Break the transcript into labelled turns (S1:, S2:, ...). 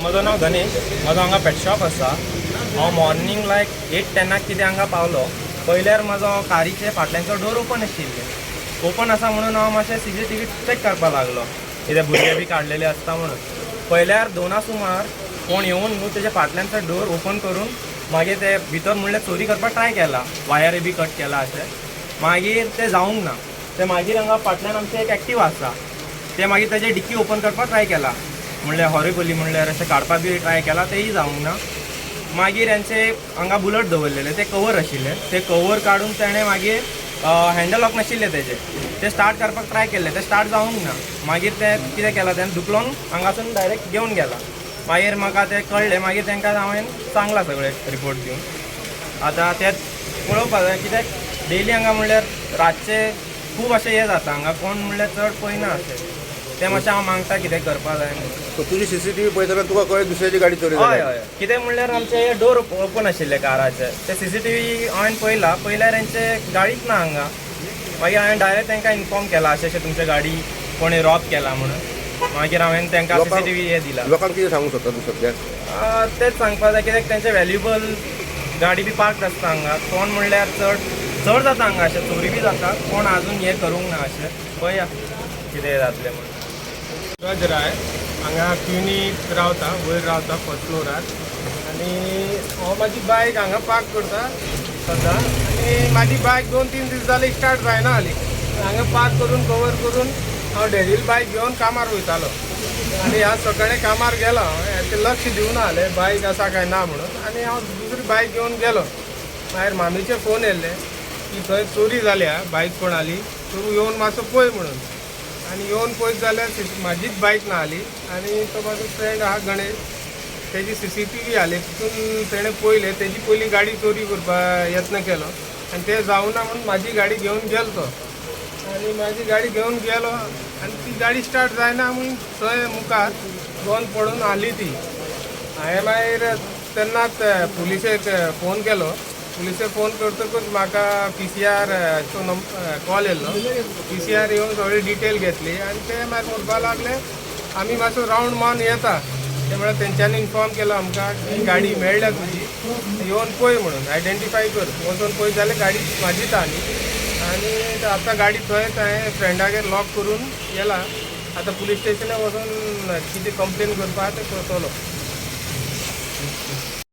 S1: म्हजो नांव गणेश. म्हजो हांगा पेट शॉप आसा. हांव मॉर्निंग लायक एट टेनाक कितें हांगा पावलो. पयल्यार म्हजो कारीचे फाटल्यानचो डोर ओपन आशिल्ले. ओपन आसा म्हणून हांव मातशें C C T V check करपाक लागलो. कितें भुरगे बी काडलेले आसता म्हणून. पयल्यार दोना सुमार कोण येवन न्हू तेज्या फाटल्यानचो डोर ओपन करून मागीर ते भितर म्हणल्यार चोरी करपाक ट्राय केला. वायरी बी कट केला अशें. मागीर ते जावंक ना. ते मागीर हांगा फाटल्यान आमचें एक एक्टीव आसा. ते मागीर तेजे डिक्की ओपन करपाक ट्राय केला. म्हणल्यार हॉरिबली म्हणल्यार अशें काडपाक बी ट्राय केला तेही जावंक ना. मागीर यांचे हांगा बुलट दवरलेले ते कवर आशिल्ले. ते कवर काडून ताणें मागीर हँडल लॉक नाशिल्ले तेजे ते स्टार्ट करपाक ट्राय केल्ले ते स्टार्ट जावंक ना. मागीर ते कितें केलां तेणें दुखलोन हांगासून डायरेक्ट घेवन गेला. मागीर म्हाका ते कळ्ळें मागीर तांकां हांवें सांगलां सगळें रिपोर्ट दिवन आतां तें पळोवपाक जाय कित्याक? डेली हांगा म्हणल्यार रातचे खूब अशें हें जाता हांगा कोण म्हणल्यार चड पळयना अशें. तें मातशें हांव मागता कितें करपा जाय म्हणून.
S2: सो तुजी सीसीटीव्ही पळयतना तुका कळ्ळें दुसऱ्याची गाडी चोरी
S1: हय
S2: जाल्या.
S1: हय. कितें म्हणल्यार आमचे डोर ओपन आशिल्ले काराचे. ते सी सी टी व्ही हांवें पळयला पळयल्यार हेंचे गाडीच ना हांगा. मागीर हांवें डायरेक्ट तांकां इन्फॉर्म केला अशें अशें तुमची गाडी कोणें रॉब केला म्हणून. मागीर हांवें तांकां सी सी टी व्ही हे दिला.
S2: लोकांक कितें सांगूंक सोदता तूं सद्याक
S1: आ, तेच सांगपा जाय कित्याक तेंचे व्हॅल्युबल गाडी बी पार्क आसता हांगा. कोण म्हणल्यार चड चड जाता हांगा अशें चोरी बी जाता. कोण आजून हें करूंक ना अशें. पळया कितें जातलें म्हणून.
S3: गज राय हांगा क्युनीत रावता वयर रावता फर्स्ट फ्लोरार आनी हांव म्हाजी बायक हांगा पार्क करता सद्दां आनी म्हाजी बायक दोन तीन दीस जाले स्टार्ट जायना हाली हांगा पार्क करून कवर करून हांव डेलील बायक घेवन कामार वयतालो. आनी आज सकाळी कामार गेलो हांवें लक्ष दिवना जालें बायक आसा काय ना म्हणून. आनी हांव दुसरी बायक घेवन गेलो. मागीर मामीचे फोन येयल्ले की थंय चोरी जाल्या बायक कोणाली तूं येवन मातसो पळय म्हणून. आनी येवन पळयत जाल्यार सी- म्हाजीच बायक ना आली. आनी तो म्हाजो फ्रेंड आहा गणेश. तेजी सी सी टी व्ही आली. तितून तेणें पयलें तेजी पयलीं गाडी चोरी करपाक यत्न केलो. आनी ते जावना म्हणून म्हाजी गाडी घेवन गेलो तो आनी म्हाजी गाडी घेवन गेलो. आनी ती गाडी स्टार्ट जायना म्हणून थंय मुखार दोन पडून आली ती. हांवें मागीर तेन्नाच पुलिशेक फोन केलो. पुलिशे फोन करतकच म्हाका पी सी आर चो कॉल येयल्लो पी सी आर येवन सगळी डिटेल घेतली आनी ते मागीर म्हणपाक लागले आमी मातसो रावंड मारून येता. ते म्हळ्यार तेंच्यांनी इन्फॉर्म केलो आमकां की गाडी मेळ्ळ्या तुजी येवन पळय म्हणून आयडेंटिफाय कर. वचून पळय जाल्यार गाडी म्हाजीच आहा न्ही आनी आतां गाडी थंयच हांवें फ्रेंडागेर लॉक करून गेला. आतां पुलीस स्टेशनाक वचून कितें कंप्लेन करपा तें करतलो